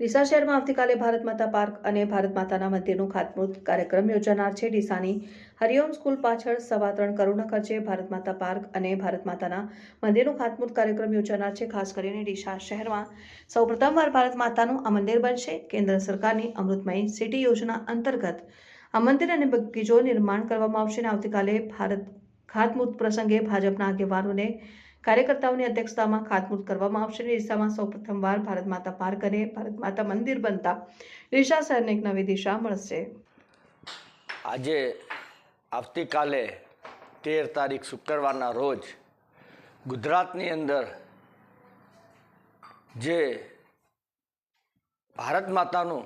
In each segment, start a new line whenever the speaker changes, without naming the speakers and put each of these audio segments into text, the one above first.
ડીસા શહેરમાં આવતીકાલે ભારત માતા પાર્ક અને ભારત માતાના મંદિરનું ખાતમુહૂર્ત કાર્યક્રમ યોજાનાર છે. ડીસાની હરિઓમ સ્કૂલ પાછળ સવા ત્રણ કરોડના ખર્ચે ભારત માતા પાર્ક અને ભારત માતાના મંદિરનું ખાતમુહૂર્ત કાર્યક્રમ યોજાનાર છે. ખાસ કરીને ડીસા શહેરમાં સૌ પ્રથમવાર ભારત માતાનું આ મંદિર બનશે. કેન્દ્ર સરકારની અમૃતમય સિટી યોજના અંતર્ગત આ મંદિર અને બગીચો નિર્માણ કરવામાં આવશે અને આવતીકાલે ભારત ખાતમુહૂર્ત પ્રસંગે ભાજપના આગેવાનોને કાર્યકર્તાઓની અધ્યક્ષતામાં ખાતમુહૂર્ત કરવામાં આવશે. ડીસામાં સૌ પ્રથમવાર ભારત માતા પાર્ક અને ભારત માતા મંદિર બનતા ડીસા શહેરને એક નવી દિશા મળશે.
આજે આવતીકાલે તેર તારીખ શુક્રવારના રોજ ગુજરાતની અંદર જે ભારત માતાનું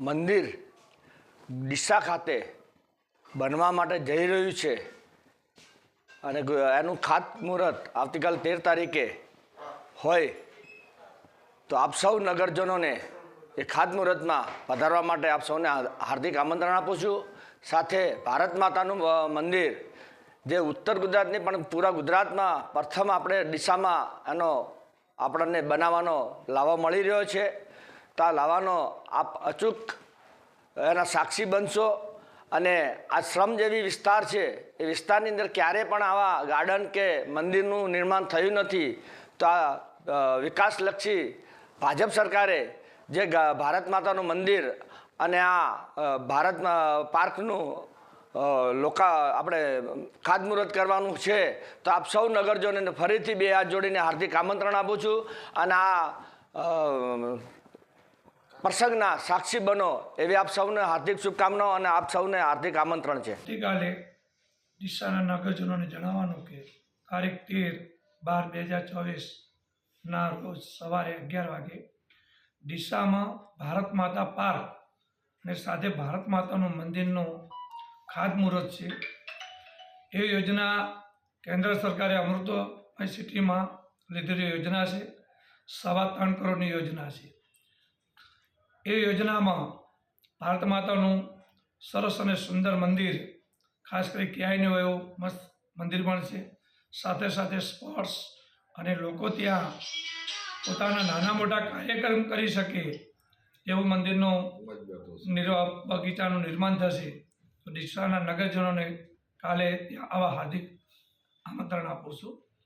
મંદિર ડીસા ખાતે બનવા માટે જઈ રહ્યું છે અને એનું ખાતમુહૂર્ત આવતીકાલ તેર તારીખે હોય, તો આપ સૌ નગરજનોને એ ખાતમુહૂર્તમાં પધારવા માટે આપ સૌને હાર્દિક આમંત્રણ આપું છું. સાથે ભારત માતાનું મંદિર, જે ઉત્તર ગુજરાતની પણ પૂરા ગુજરાતમાં પ્રથમ આપણે ડીસામાં એનો આપણને બનાવવાનો લાવો મળી રહ્યો છે. તો આ લાવાનો આપ અચૂક એના સાક્ષી બનશો. અને આ શ્રમ જેવી વિસ્તાર છે, એ વિસ્તારની અંદર ક્યારે પણ આવા ગાર્ડન કે મંદિરનું નિર્માણ થયું નથી, તો આ વિકાસલક્ષી ભાજપ સરકારે જે ભારત માતાનું મંદિર અને આ ભારત પાર્કનું લોકા, આપણે ખાતમુહૂર્ત કરવાનું છે, તો આપ સૌ નગરજનોને ફરીથી બે હાથ જોડીને હાર્દિક આમંત્રણ આપું છું. અને આ પ્રસંગના સાક્ષી બનો એવી આપ સૌને હાર્દિક શુભકામનાઓ અને આપ સૌને હાર્દિક આમંત્રણ છે.
આવતીકાલે ડીસાના નગરજનોને જણાવવાનું કે તારીખ તેર બાર બે હજાર ચોવીસના રોજ સવારે અગિયાર વાગે ડીસામાં ભારત માતા પાર્ક અને સાથે ભારત માતાનું મંદિરનું ખાતમુહૂર્ત છે. એ યોજના કેન્દ્ર સરકારે અમૃતો સિટીમાં લીધેલી યોજના છે. સવા ત્રણ કરોડની યોજના છે. એ યોજનામાં ભારત માતાનું સરસ અને સુંદર મંદિર, ખાસ કરી ક્યાંય ન હોય એવું મસ્ત મંદિર પણ છે. સાથે સાથે સ્પોર્ટ્સ અને લોકો ત્યાં પોતાના નાના મોટા કાર્યક્રમ કરી શકે એવું મંદિરનો નિર્વા, બગીચાનું નિર્માણ થશે. તો ડીસાના નગરજનોને કાલે ત્યાં આવા હાર્દિક આમંત્રણ આપું છું.